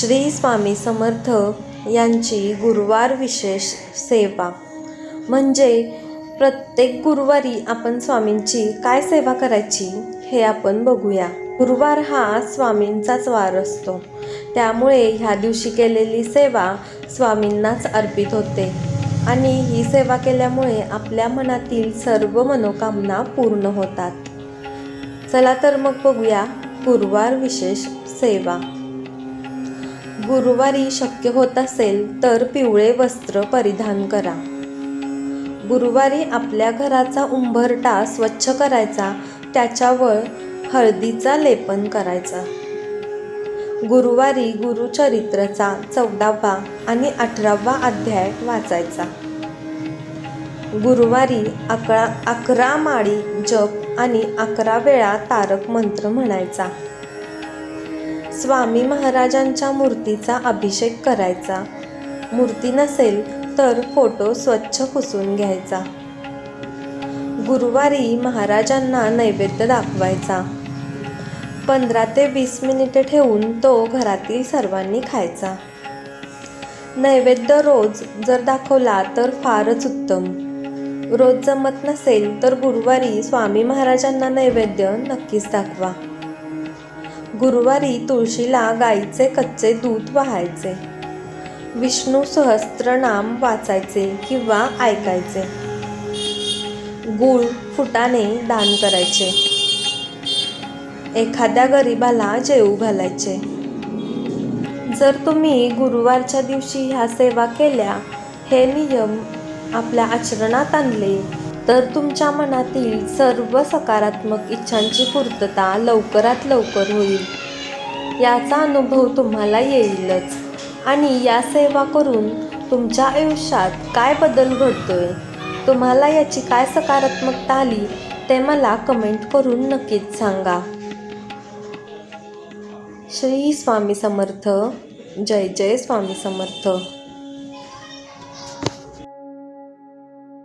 श्री स्वामी समर्थ यांची गुरुवार विशेष सेवा. म्हणजे प्रत्येक गुरुवारी आपण स्वामींची काय सेवा करायची हे आपण बघूया. गुरुवार हा स्वामींचाच वार असतो. त्यामुळे ह्या दिवशी केलेली सेवा स्वामींनाच अर्पित होते. आणि ही सेवा केल्यामुळे आपल्या मनातील सर्व मनोकामना पूर्ण होतात. चला तर मग बघूया गुरुवार विशेष सेवा. गुरुवारी शक्य होत असेल तर पिवळे वस्त्र परिधान करा. गुरुवारी आपल्या घराचा उंबरटा स्वच्छ करायचा त्याच्यावर हळदीचा लेपन करायचा. गुरुवारी गुरुचरित्रचा चौदावा आणि अठरावा अध्याय वाचायचा. गुरुवारी अकरा अकरा माळी जप आणि अकरा वेळा तारक मंत्र म्हणायचा. स्वामी महाराजांच्या मूर्तीचा अभिषेक करायचा. मूर्ती नसेल तर फोटो स्वच्छ पुसून घ्यायचा. गुरुवारी महाराजांना नैवेद्य दाखवायचा. पंधरा ते वीस मिनिटे ठेवून तो घरातील सर्वांनी खायचा. नैवेद्य रोज जर दाखवला तर फारच उत्तम. रोज जमत नसेल तर गुरुवारी स्वामी महाराजांना नैवेद्य नक्कीच दाखवा. गुरुवारी तुळशीला गाईचे कच्चे दूध वाहायचे. विष्णू सहस्त्रनाम वाचायचे किंवा ऐकायचे. गूळ फुटाने दान करायचे. एखाद्या गरिबाला जेऊ घालायचे. जर तुम्ही गुरुवारच्या दिवशी ह्या सेवा केल्या हे नियम आपल्या आचरणात आणले तर तुमच्या मनातील सर्व सकारात्मक इच्छांची पूर्तता लवकरात लवकर होईल. याचा अनुभव तुम्हाला येईलच. आणि या सेवा करून तुमच्या आयुष्यात काय बदल घडतोय तुम्हाला याची काय सकारात्मकता आली ते मला कमेंट करून नक्कीच सांगा. श्री स्वामी समर्थ. जय जय स्वामी समर्थ.